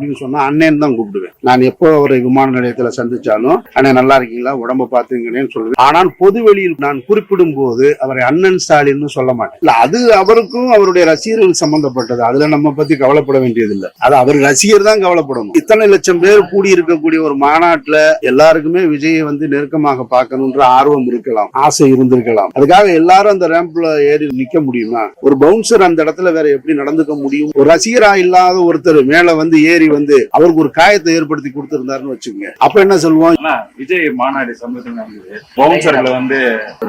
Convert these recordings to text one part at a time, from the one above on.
அப்படின்னு சொன்னா அண்ணன் தான் கூப்பிடுவேன். நான் எப்போ அவரை விமான நிலையத்துல சந்திச்சாலும் அண்ணன் நல்லா இருக்கீங்களா? உடம்ப பாத்துங்கன்னு சொல்லுவேன். ஆனால் பொது வெளியில் நான் குறிப்பிடும் போது அவரை அண்ணன் ஸ்டாலின் சொல்ல மாட்டேன். இல்ல அது அவருக்கும் அவருடைய ரசிகர்கள் சம்பந்தப்பட்டது. அதுல நம்ம பத்தி கவலைப்பட வேண்டியது இல்ல அது அவர் ரசிகர் தான் கவலைப்படணும். இத்தனை லட்சம் பேர் கூடி இருக்கக்கூடிய ஒரு மாநாட்டுல எல்லாருக்குமே விஜயை வந்து நெருக்கமாக பார்க்கணுன்ற ஆர்வம் இருக்கலாம் ஆசை இருந்திருக்கலாம். அதுக்காக எல்லாரும் அந்த ரேம்ப்ல ஏறி நிக்க முடியுமா? ஒரு பவுன்சர் அந்த இடத்துல வேற எப்படி நடந்துக்க முடியும்? ஒரு ரசிகரா இல்லாத ஒருத்தர் மேல வந்து ஏறி வந்து அவருக்கு ஒரு காயத்தை ஏற்படுத்தி கொடுத்திருந்தாருன்னு வச்சுக்கோங்க. அப்ப என்ன சொல்லுவோம்? விஜய் மாநாடு சமயத்தில் நடந்தது. பவுன்சர்களை வந்து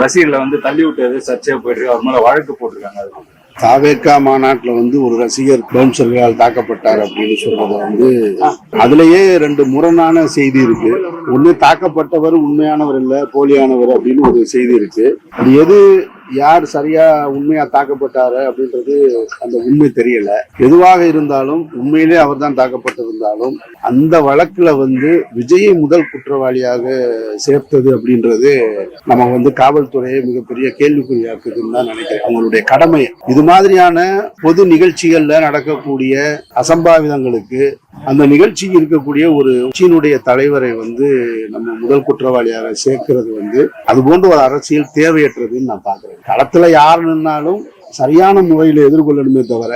ரசிகர்களை வந்து தள்ளி விட்டது சர்ச்சையா போயிட்டு அவர் மேல வழக்கு போட்டிருக்காங்க அது தாவேக்கா மாநாட்டுல வந்து ஒரு ரசிகர் பவுன்சர்களால் தாக்கப்பட்டார் அப்படின்னு சொல்றது வந்து அதுலயே ரெண்டு முரணான செய்தி இருக்கு. ஒன்று தாக்கப்பட்டவர் உண்மையானவர் இல்ல போலியானவர் அப்படின்னு ஒரு செய்தி இருக்கு. அது எது யார் சரியா உண்மையா தாக்கப்பட்டாரு அப்படின்றது அந்த உண்மை தெரியல. எதுவாக இருந்தாலும் உண்மையிலே அவர் தான் தாக்கப்பட்டிருந்தாலும் அந்த வழக்குல வந்து விஜயை முதல் குற்றவாளியாக சேர்த்தது அப்படின்றது நம்ம வந்து காவல்துறையை மிகப்பெரிய கேள்விக்குறியாக்குதுன்னு தான் நினைக்கிறேன். அவங்களுடைய கடமை. இது மாதிரியான பொது நிகழ்ச்சிகள்ல நடக்கக்கூடிய அசம்பாவிதங்களுக்கு அந்த நிகழ்ச்சிக்கு இருக்கக்கூடிய ஒரு கட்சியினுடைய தலைவரை வந்து நம்ம முதல் குற்றவாளியாக சேர்க்கிறது வந்து அது போன்ற ஒரு அரசியல் தேவையற்றதுன்னு நான் பாக்குறேன் களத்துல யார் நின்னாலும் சரியான முறையில் எதிர்கொள்ளணுமே தவிர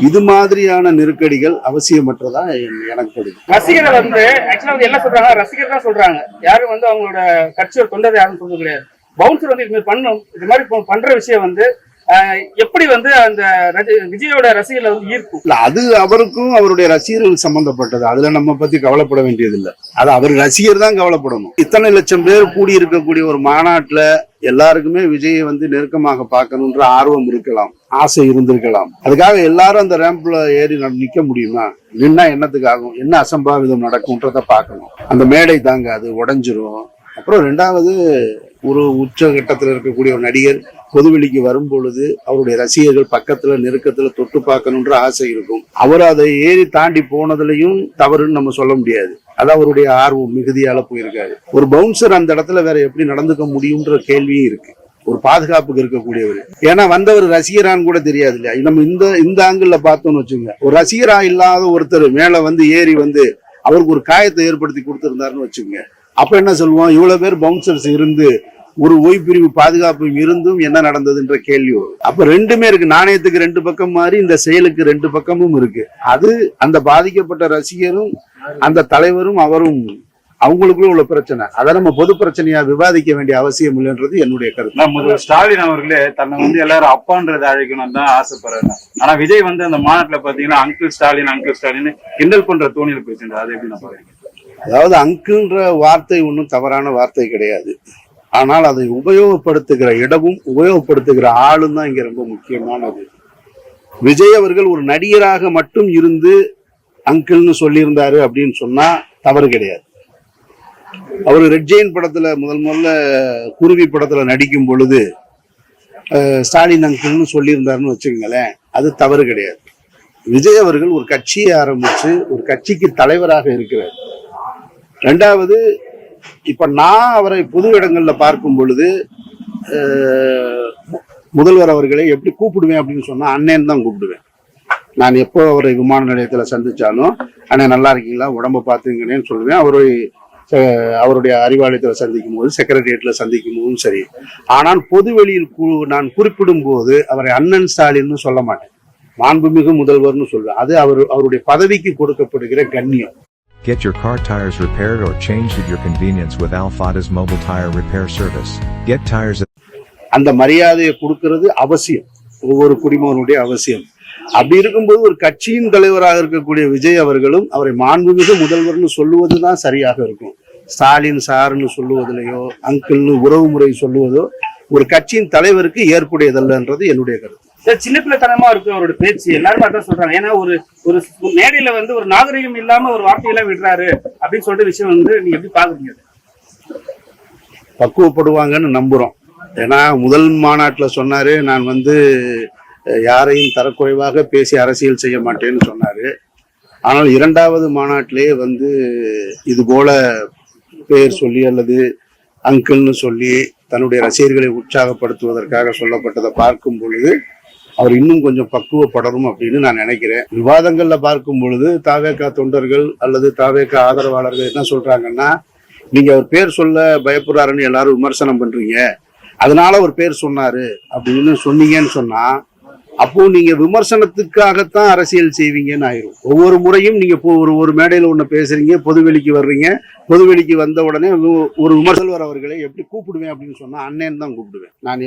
இது மாதிரியான நெருக்கடிகள் அவசியமற்றதா எனக்கு படுது ரசிகர்கள் வந்து ஆக்சுவலா வந்து என்ன சொல்றாங்க? ரசிகர் தான் சொல்றாங்க. யாரும் வந்து அவங்களோட கட்சியோட தொண்டர் யாரும் சொல்றது கிடையாது. பவுன்சர் வந்து இது மாதிரி பண்ணும் இது மாதிரி பண்ற விஷயம் வந்து எப்படி வந்து அந்த விஜயோட ரசிகர்களை வந்து ஈர்க்கும்? இல்ல அது அவருக்கும் அவருடைய ரசிகர்கள் சம்பந்தப்பட்டது. அதுல நம்ம பத்தி கவலைப்பட வேண்டியது இல்ல அது அவர் ரசிகர் தான் கவலைப்படணும். இத்தனை லட்சம் பேர் கூடி இருக்கக்கூடிய ஒரு மாநாட்டுல எல்லாருக்குமே விஜயை வந்து நெருக்கமாக பார்க்கணுன்ற ஆர்வம் இருக்கலாம் ஆசை இருந்திருக்கலாம். அதுக்காக எல்லாரும் அந்த ரேம்ப்ல ஏறி நிக்க முடியுமா? நின்னா என்னத்துக்கு ஆகும்? என்ன அசம்பாவிதம் நடக்கும்ன்றத பார்க்கணும். அந்த மேடை தாங்க அது உடஞ்சிரும். அப்புறம் ரெண்டாவது ஒரு உச்சங்கட்டத்தில் இருக்கக்கூடிய ஒரு நடிகர் பொதுவெளிக்கு வரும் பொழுது அவருடைய ரசிகர்கள் பக்கத்துல நெருக்கத்துல தொட்டு பார்க்கணுன்ற ஆசை இருக்கும். அவர் அதை ஏறி தாண்டி போனதுலயும் தவறுன்னு நம்ம சொல்ல முடியாது. அது அவருடைய ஆர்வம் மிகுதியால போயிருக்காரு. ஒரு பவுன்சர் அந்த இடத்துல வேற எப்படி நடந்துக்க முடியும்ன்ற கேள்வியும் இருக்கு. ஒரு பாதுகாப்புக்கு இருக்கக்கூடியவர். ஏன்னா வந்தவர் ரசிகரான்னு கூட தெரியாது இல்லையா? நம்ம இந்த இந்த ஆங்கிள் பார்த்தோம்னு வச்சுங்க ஒரு ரசிகரா இல்லாத ஒருத்தர் மேல வந்து ஏறி வந்து அவருக்கு ஒரு காயத்தை ஏற்படுத்தி கொடுத்துருந்தாருன்னு வச்சுங்க அப்ப என்ன சொல்லுவோம்? இவ்வளவு பேர் பவுன்சர்ஸ் இருந்து ஒரு ஓய்பிரிவு பாதுகாப்பு இருந்தும் என்ன நடந்ததுன்ற கேள்வி வரும். அப்ப ரெண்டுமே இருக்கு. நாணயத்துக்கு ரெண்டு பக்கம் மாதிரி இந்த செயலுக்கு ரெண்டு பக்கமும் இருக்கு. அது அந்த பாதிக்கப்பட்ட ரசிகரும் அந்த தலைவரும் அவரும் அவங்களுக்குள்ள உள்ள பிரச்சனை. அதை நம்ம பொது பிரச்சனையா விவாதிக்க வேண்டிய அவசியம் இல்லைன்றது என்னுடைய கருத்து. முதல்வர் ஸ்டாலின் அவர்களே தன்னை வந்து எல்லாரும் அப்பான்றதை அழைக்கணும் தான் ஆசைப்படுறாங்க ஆனா விஜய் வந்து அந்த மாநாட்டுல பாத்தீங்கன்னா அங்கிள் ஸ்டாலின் அங்கிள் ஸ்டாலின் கிண்டல் பண்ற தோணியில் பேசுறாரு அது எப்படி நான் பாக்குறேன்? அதாவது அங்குன்ற வார்த்தை ஒன்றும் தவறான வார்த்தை கிடையாது. ஆனால் அதை உபயோகப்படுத்துகிற இடமும் உபயோகப்படுத்துகிற ஆளும் தான் இங்க ரொம்ப முக்கியமானது. விஜய் அவர்கள் ஒரு நடிகராக மட்டும் இருந்து அங்கிள்னு சொல்லியிருந்தாரு அப்படின்னு சொன்னா தவறு கிடையாது. அவர் ரெட் ஜெயின் படத்துல முதல் முதல்ல குருவி படத்துல நடிக்கும் பொழுது ஸ்டாலின் அங்கிள்னு சொல்லியிருந்தாருன்னு வச்சுக்கோங்களேன் அது தவறு கிடையாது. விஜய் அவர்கள் ஒரு கட்சியை ஆரம்பிச்சு ஒரு கட்சிக்கு தலைவராக இருக்கிறார். ரெண்டாவது இப்ப நான் அவரை பொது இடங்கள்ல பார்க்கும் பொழுது முதல்வர் அவர்களை எப்படி கூப்பிடுவேன் அப்படின்னு சொன்னா அண்ணன் தான் கூப்பிடுவேன். நான் எப்போ அவரை விமான நிலையத்துல சந்திச்சாலும் அண்ணன் நல்லா இருக்கீங்களா? உடம்ப பார்த்துங்கன்னு சொல்லுவேன். அவரை அவருடைய அறிவாலயத்தில் சந்திக்கும் போது செக்ரட்டரியேட்ல சந்திக்கும் போதும் சரி. ஆனால் பொதுவெளியில் வெளியில் நான் குறிப்பிடும் போது அவரை அண்ணன் ஸ்டாலின்னு சொல்ல மாட்டேன். மாண்புமிகு முதல்வர்னு சொல்லுவேன். அது அவர் அவருடைய பதவிக்கு கொடுக்கப்படுகிற கண்ணியம். Get your car tires repaired or changed at your convenience with Alfada's mobile tire repair service. Get tires at அந்த மரியாதையை கொடுக்கிறது அவசியம் ஒவ்வொரு குடிமகனுடைய அவசியம் அப்படி இருக்கும்போது ஒரு கட்சியின் தலைவராக இருக்கக்கூடிய விஜய் அவர்களும் அவரை மாண்புமிகு முதல்வர்னு சொல்லுவது தான் சரியாக இருக்கும் ஸ்டாலின் சார்னு சொல்லுவதிலேயோ அங்கிள்னு உறவு முறை சொல்லுவதோ ஒரு கட்சியின் தலைவருக்கு ஏற்புடையதல்லன்றது என்னுடைய கருத்து. சின்ன பிள்ளைத்தனமா இருக்கு அவரோட பேச்சு எல்லாருமே அதான் சொல்றாங்க. ஏன்னா ஒரு ஒரு மேடையில வந்து ஒரு நாகரிகம் இல்லாம ஒரு வார்த்தையெல்லாம் விடுறாரு அப்படின்னு சொல்லிட்டு விஷயம் வந்து நீங்க எப்படி பாக்குறீங்க பக்குவப்படுவாங்கன்னு நம்புறோம். ஏன்னா முதல் மாநாட்டில் சொன்னாரு நான் வந்து யாரையும் தரக்குறைவாக பேசி அரசியல் செய்ய மாட்டேன்னு சொன்னாரு. ஆனால் இரண்டாவது மாநாட்டிலே வந்து இது போல பேர் சொல்லி அல்லது அங்கிள்னு சொல்லி தன்னுடைய ரசிகர்களை உற்சாகப்படுத்துவதற்காக சொல்லப்பட்டதை பார்க்கும் பொழுது அவர் இன்னும் கொஞ்சம் பக்குவப்படணும் அப்படின்னு நான் நினைக்கிறேன். விவாதங்கள்ல பார்க்கும் பொழுது தாவேக்கா தொண்டர்கள் அல்லது தாவேக்கா ஆதரவாளர்கள் என்ன சொல்றாங்கன்னா நீங்க அவர் பேர் சொல்ல பயப்படுறாருன்னு எல்லாரும் விமர்சனம் பண்றீங்க. அதனால ஒரு பேர் சொன்னாரு அப்படின்னு சொன்னீங்கன்னு சொன்னா அப்போ நீங்க விமர்சனத்துக்காகத்தான் அரசியல் செய்வீங்கன்னு ஆயிரும். ஒவ்வொரு முறையும் நீங்க ஒரு ஒரு மேடையில ஒண்ணு பேசுறீங்க பொதுவெளிக்கு வர்றீங்க பொதுவெளிக்கு வந்த உடனே ஒரு விமர்சல்வர் அவர்களை எப்படி கூப்பிடுவேன் அப்படின்னு சொன்னா அண்ணன் தான் கூப்பிடுவேன். நான்